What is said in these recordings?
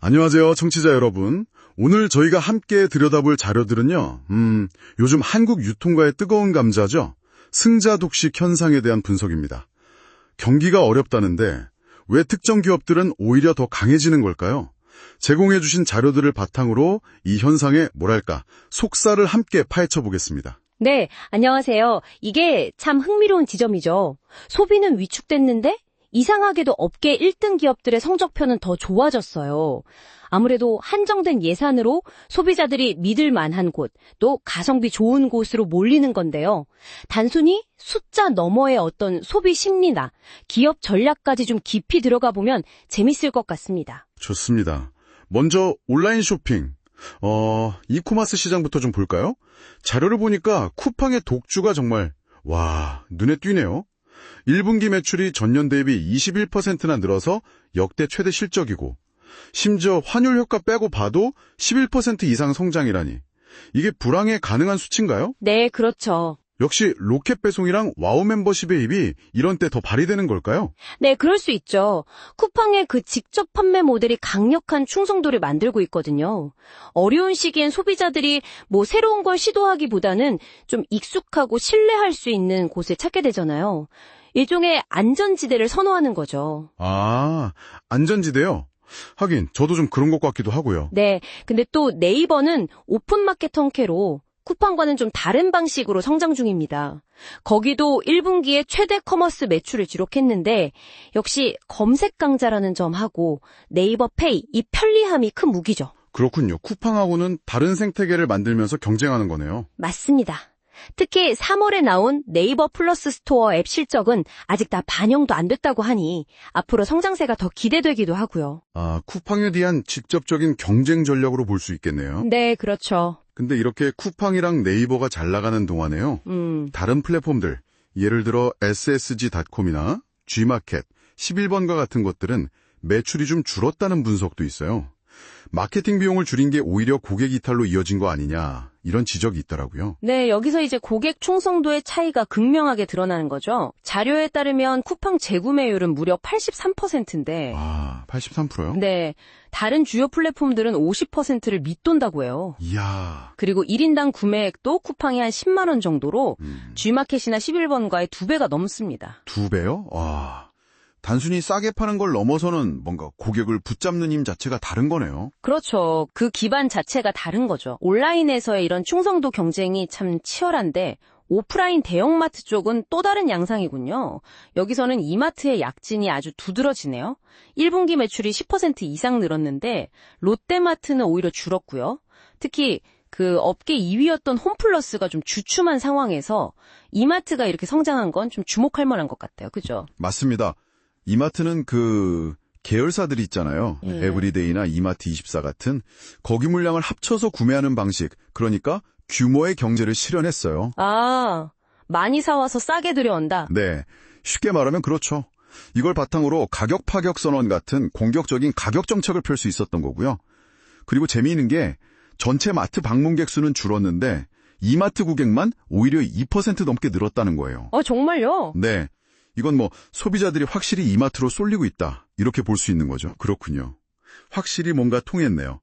안녕하세요, 청취자 여러분. 오늘 저희가 함께 들여다볼 자료들은요, 음, 요즘 한국 유통가의 뜨거운 감자죠. 승자 독식 현상에 대한 분석입니다. 경기가 어렵다는데 왜 특정 기업들은 오히려 더 강해지는 걸까요? 제공해주신 자료들을 바탕으로 이 현상의 뭐랄까, 속살을 함께 파헤쳐 보겠습니다. 네, 안녕하세요. 이게 참 흥미로운 지점이죠. 소비는 위축됐는데 이상하게도 업계 1등 기업들의 성적표는 더 좋아졌어요. 아무래도 한정된 예산으로 소비자들이 믿을 만한 곳, 또 가성비 좋은 곳으로 몰리는 건데요. 단순히 숫자 너머의 어떤 소비 심리나 기업 전략까지 좀 깊이 들어가 보면 재밌을 것 같습니다. 좋습니다. 먼저 온라인 쇼핑, 어, 이코마스 시장부터 좀 볼까요? 자료를 보니까 쿠팡의 독주가 정말 와, 눈에 띄네요. 1분기 매출이 전년 대비 21%나 늘어서 역대 최대 실적이고 심지어 환율 효과 빼고 봐도 11% 이상 성장이라니. 이게 불황에 가능한 수치인가요? 네, 그렇죠. 역시 로켓 배송이랑 와우 멤버십 의 입이 이런 때 더 발휘되는 걸까요? 네, 그럴 수 있죠. 쿠팡의 그 직접 판매 모델이 강력한 충성도를 만들고 있거든요. 어려운 시기엔 소비자들이 뭐 새로운 걸 시도하기보다는 좀 익숙하고 신뢰할 수 있는 곳을 찾게 되잖아요. 일종의 안전지대를 선호하는 거죠. 아, 안전지대요? 하긴 저도 좀 그런 것 같기도 하고요. 네, 근데 또 네이버는 오픈마켓 턴캐로 쿠팡과는 좀 다른 방식으로 성장 중입니다. 거기도 1분기에 최대 커머스 매출을 기록했는데 역시 검색 강자라는 점하고 네이버 페이 이 편리함이 큰 무기죠. 그렇군요. 쿠팡하고는 다른 생태계를 만들면서 경쟁하는 거네요. 맞습니다. 특히 3월에 나온 네이버 플러스 스토어 앱 실적은 아직 다 반영도 안 됐다고 하니 앞으로 성장세가 더 기대되기도 하고요. 아, 쿠팡에 대한 직접적인 경쟁 전략으로 볼 수 있겠네요. 네, 그렇죠. 근데 이렇게 쿠팡이랑 네이버가 잘 나가는 동안에요. 음, 다른 플랫폼들, 예를 들어 ssg.com이나 g마켓, 11번가 같은 것들은 매출이 좀 줄었다는 분석도 있어요. 마케팅 비용을 줄인 게 오히려 고객 이탈로 이어진 거 아니냐, 이런 지적이 있더라고요. 네, 여기서 이제 고객 충성도의 차이가 극명하게 드러나는 거죠. 자료에 따르면 쿠팡 재구매율은 무려 83%인데, 아, 83%요? 네, 다른 주요 플랫폼들은 50%를 밑돈다고 해요. 이야, 그리고 1인당 구매액도 쿠팡이 한 10만 원 정도로 음, G마켓이나 11번가의 두 배가 넘습니다. 두 배요? 와, 단순히 싸게 파는 걸 넘어서는 뭔가 고객을 붙잡는 힘 자체가 다른 거네요. 그렇죠. 그 기반 자체가 다른 거죠. 온라인에서의 이런 충성도 경쟁이 참 치열한데 오프라인 대형마트 쪽은 또 다른 양상이군요. 여기서는 이마트의 약진이 아주 두드러지네요. 1분기 매출이 10% 이상 늘었는데 롯데마트는 오히려 줄었고요. 특히 그 업계 2위였던 홈플러스가 좀 주춤한 상황에서 이마트가 이렇게 성장한 건 좀 주목할 만한 것 같아요. 그죠? 맞습니다. 이마트는 그 계열사들이 있잖아요. 예. 에브리데이나 이마트 24 같은 거기 물량을 합쳐서 구매하는 방식. 그러니까 규모의 경제를 실현했어요. 아, 많이 사와서 싸게 들여온다. 네. 쉽게 말하면 그렇죠. 이걸 바탕으로 가격 파격 선언 같은 공격적인 가격 정책을 펼 수 있었던 거고요. 그리고 재미있는 게 전체 마트 방문객 수는 줄었는데 이마트 고객만 오히려 2% 넘게 늘었다는 거예요. 어, 정말요? 네. 이건 뭐 소비자들이 확실히 이마트로 쏠리고 있다. 이렇게 볼 수 있는 거죠. 그렇군요. 확실히 뭔가 통했네요.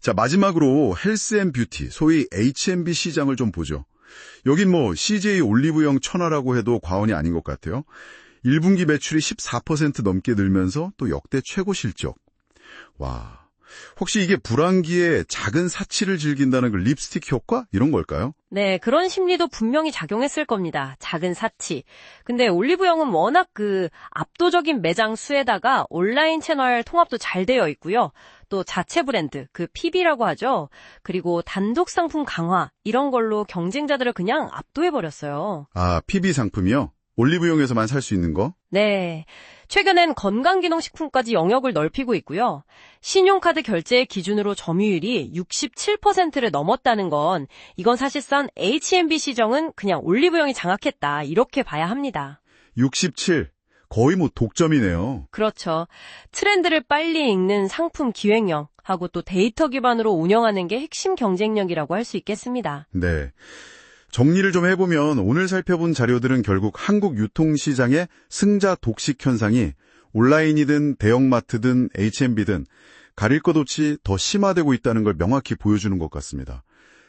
자, 마지막으로 헬스 앤 뷰티, 소위 H&B 시장을 좀 보죠. 여긴 뭐 CJ 올리브영 천하라고 해도 과언이 아닌 것 같아요. 1분기 매출이 14% 넘게 늘면서 또 역대 최고 실적. 와. 혹시 이게 불황기에 작은 사치를 즐긴다는 그 립스틱 효과? 이런 걸까요? 네, 그런 심리도 분명히 작용했을 겁니다. 작은 사치. 근데 올리브영은 워낙 그 압도적인 매장 수에다가 온라인 채널 통합도 잘 되어 있고요. 또 자체 브랜드, 그 PB라고 하죠. 그리고 단독 상품 강화, 이런 걸로 경쟁자들을 그냥 압도해버렸어요. 아, PB 상품이요? 올리브영에서만 살 수 있는 거? 네. 최근엔 건강기능식품까지 영역을 넓히고 있고요. 신용카드 결제 기준으로 점유율이 67%를 넘었다는 건 이건 사실상 H&B 시정은 그냥 올리브영이 장악했다 이렇게 봐야 합니다. 67. 거의 뭐 독점이네요. 그렇죠. 트렌드를 빨리 읽는 상품 기획력 하고 또 데이터 기반으로 운영하는 게 핵심 경쟁력이라고 할 수 있겠습니다. 네. 정리를 좀 해보면 오늘 살펴본 자료들은 결국 한국 유통시장의 승자 독식 현상이 온라인이든 대형마트든 H&B든 가릴 것 없이 더 심화되고 있다는 걸 명확히 보여주는 것 같습니다.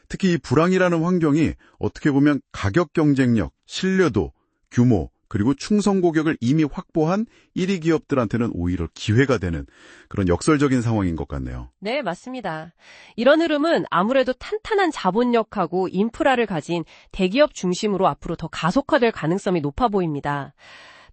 특히 이 불황이라는 환경이 어떻게 보면 가격 경쟁력, 신뢰도, 규모, 그리고 충성 고객을 이미 확보한 1위 기업들한테는 오히려 기회가 되는 그런 역설적인 상황인 것 같네요. 네, 맞습니다. 이런 흐름은 아무래도 탄탄한 자본력하고 인프라를 가진 대기업 중심으로 앞으로 더 가속화될 가능성이 높아 보입니다.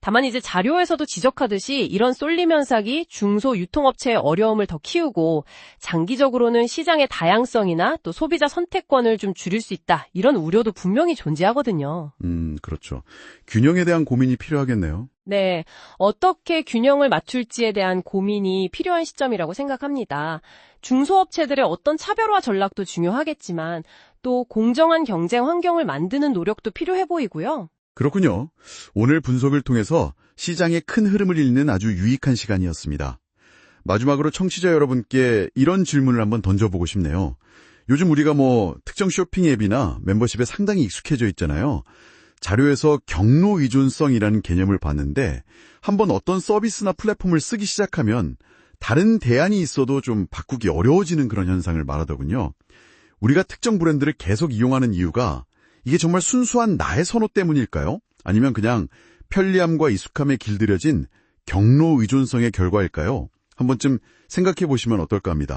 다만 이제 자료에서도 지적하듯이 이런 쏠림 현상이 중소 유통업체의 어려움을 더 키우고 장기적으로는 시장의 다양성이나 또 소비자 선택권을 좀 줄일 수 있다. 이런 우려도 분명히 존재하거든요. 음, 그렇죠. 균형에 대한 고민이 필요하겠네요. 네, 어떻게 균형을 맞출지에 대한 고민이 필요한 시점이라고 생각합니다. 중소업체들의 어떤 차별화 전략도 중요하겠지만 또 공정한 경쟁 환경을 만드는 노력도 필요해 보이고요. 그렇군요. 오늘 분석을 통해서 시장의 큰 흐름을 읽는 아주 유익한 시간이었습니다. 마지막으로 청취자 여러분께 이런 질문을 한번 던져보고 싶네요. 요즘 우리가 뭐 특정 쇼핑 앱이나 멤버십에 상당히 익숙해져 있잖아요. 자료에서 경로 의존성이라는 개념을 봤는데 한번 어떤 서비스나 플랫폼을 쓰기 시작하면 다른 대안이 있어도 좀 바꾸기 어려워지는 그런 현상을 말하더군요. 우리가 특정 브랜드를 계속 이용하는 이유가 이게 정말 순수한 나의 선호 때문일까요? 아니면 그냥 편리함과 익숙함에 길들여진 경로 의존성의 결과일까요? 한 번쯤 생각해 보시면 어떨까 합니다.